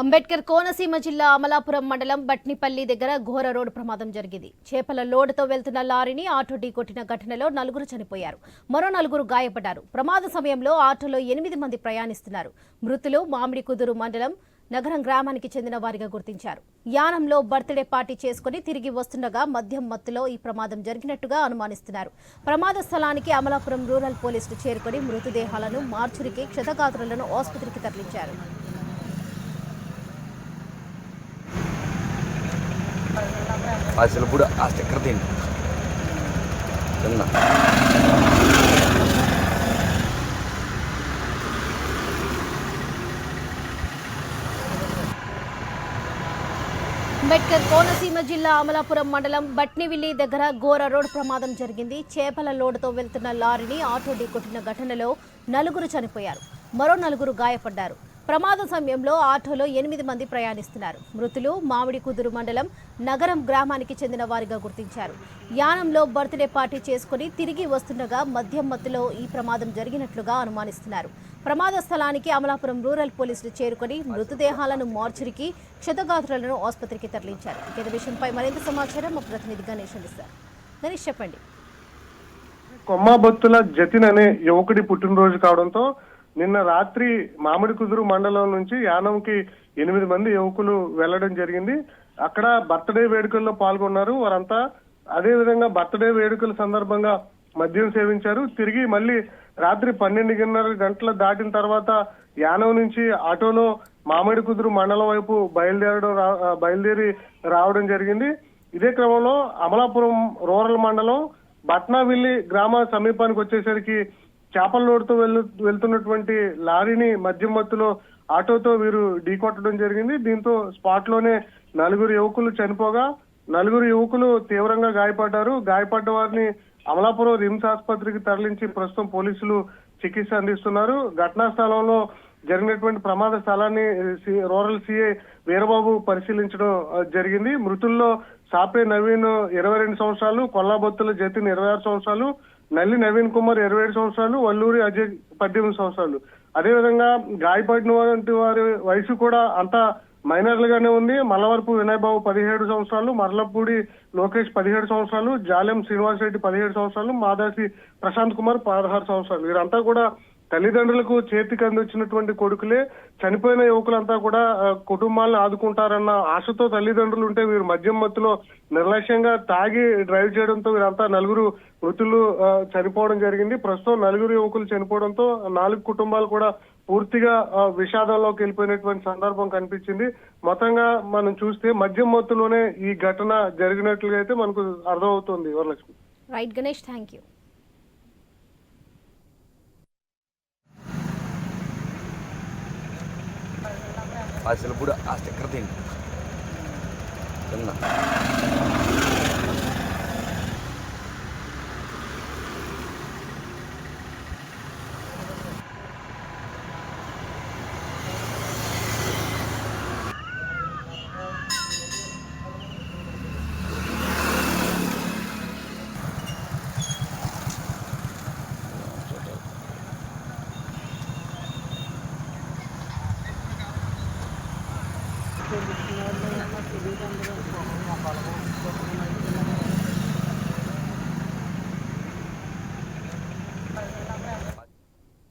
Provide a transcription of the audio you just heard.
అంబేద్కర్ కోనసీమ జిల్లా అమలాపురం మండలం బట్నిపల్లి దగ్గర ఘోర రోడ్డు ప్రమాదం జరిగింది. చేపల లోడుతో వెళ్తున్న లారీని ఆటో ఢీకొట్టిన ఘటనలో నలుగురు చనిపోయారు. మరో నలుగురు గాయపడ్డారు. ప్రమాద సమయంలో ఆటోలో ఎనిమిది మంది ప్రయాణిస్తున్నారు. మృతులు మామిడి కుదురు మండలం నగరం గ్రామానికి చెందిన వారిగా గుర్తించారు. యానంలో బర్త్డే పార్టీ చేసుకుని తిరిగి వస్తుండగా మద్యం మత్తులో ఈ ప్రమాదం జరిగినట్టుగా అనుమానిస్తున్నారు. ప్రమాద స్థలానికి అమలాపురం రూరల్ పోలీసులు చేరుకుని మృతదేహాలను మార్చురికి క్షతగాత్రులను ఆసుపత్రికి తరలించారు. అసలు ఇప్పుడు ఆ స్టిక్కర్ తిండి చిన్న అంబేద్కర్ కోనసీమ జిల్లా అమలాపురం మండలం బట్నివిల్లి దగ్గర ఘోర రోడ్డు ప్రమాదం జరిగింది. చేపల లోడుతో వెళ్తున్న లారీని ఆటో ఢీకొట్టిన ఘటనలో నలుగురు చనిపోయారు. మరో నలుగురు గాయపడ్డారు. ప్రమాద సమయంలో ఆటోలో ఎనిమిది మంది ప్రయాణిస్తున్నారు. మృతులు మామిడి కుదురు మండలం నగరం గ్రామానికి చెందిన వారిగా గుర్తించారు. యానంలో బర్త్డే పార్టీ చేసుకుని తిరిగి వస్తుండగా మద్యం మత్తులో ఈ ప్రమాదం జరిగినట్లుగా అనుమానిస్తున్నారు. ప్రమాద స్థలానికి అమలాపురం రూరల్ పోలీసులు చేరుకొని మృతదేహాలను మార్చురికి క్షతగాత్రులను ఆసుపత్రికి తరలించారు. ఇదే విషయంపై మరింత సమాచారం మా ప్రతినిధి గణేష్ అందిస్తారు. గణేష్ చెప్పండి. కొమ్మాబొత్తుల జతిన్ అనే యువకుడి పుట్టినరోజు కావడంతో నిన్న రాత్రి మామిడి కుదురు మండలం నుంచి యానంకి ఎనిమిది మంది యువకులు వెళ్ళడం జరిగింది. అక్కడ బర్త్డే వేడుకల్లో పాల్గొన్నారు. వారంతా అదే విధంగా బర్త్డే వేడుకల సందర్భంగా మద్యం సేవించారు. తిరిగి మళ్ళీ రాత్రి పన్నెండున్నర గంటల దాటిన తర్వాత యానం నుంచి ఆటోలో మామిడి కుదురు మండలం వైపు బయలుదేరడం రా- బయలుదేరి రావడం జరిగింది. ఇదే క్రమంలో అమలాపురం రూరల్ మండలం బట్నావిల్లి గ్రామ సమీపానికి వచ్చేసరికి చేపల లోడుతో వెళ్ళు వెళ్తున్నటువంటి లారీని మద్యం మత్తులో ఆటోతో వీరు ఢీకొట్టడం జరిగింది. దీంతో స్పాట్లోనే నలుగురు యువకులు చనిపోగా నలుగురు యువకులు తీవ్రంగా గాయపడ్డారు. గాయపడ్డ వారిని అమలాపురం రిమ్స్ ఆసుపత్రికి తరలించి ప్రస్తుతం పోలీసులు చికిత్స అందిస్తున్నారు. ఘటనా స్థలంలో జరిగినటువంటి ప్రమాద స్థలాన్ని సి- రూరల్ సిఐ వీరబాబు పరిశీలించడం జరిగింది. మృతుల్లో సాపే నవీన్ ఇరవై రెండు సంవత్సరాలు కొల్లాబొత్తుల జతిన్ ఇరవై ఆరు సంవత్సరాలు నల్లి నవీన్ కుమార్ ఇరవై ఏడు సంవత్సరాలు వల్లూరి అజయ్ పద్దెనిమిది సంవత్సరాలు. అదేవిధంగా గాయపడిన వంటి వారి వయసు కూడా అంత మైనర్లుగానే ఉంది. మల్లవరపు వినయబాబు పదిహేడు సంవత్సరాలు మర్లపూడి లోకేష్ పదిహేడు సంవత్సరాలు జాలెం శ్రీనివాస్ రెడ్డి పదిహేడు సంవత్సరాలు మాదాసి ప్రశాంత్ కుమార్ పదహారు సంవత్సరాలు. వీరంతా కూడా తల్లిదండ్రులకు చేతికి అందించినటువంటి కొడుకులే చనిపోయిన యువకులంతా కూడా కుటుంబాలను ఆదుకుంటారన్న ఆశతో తల్లిదండ్రులు ఉంటే వీరు మద్యం మత్తులో నిర్లక్ష్యంగా తాగి డ్రైవ్ చేయడంతో వీరంతా నలుగురు మృతులు చనిపోవడం జరిగింది. ప్రస్తుతం నలుగురు యువకులు చనిపోవడంతో నాలుగు కుటుంబాలు కూడా పూర్తిగా విషాదంలోకి వెళ్ళిపోయినటువంటి సందర్భం కనిపించింది. మొత్తంగా మనం చూస్తే మద్యం మత్తులోనే ఈ ఘటన జరిగినట్లుగా అయితే మనకు అర్థమవుతుంది. Varalakshmi. Right Ganesh thank you ఆ ఇప్పుడు ఆ స్టిక్కర్ తిండి చిన్న Thank you.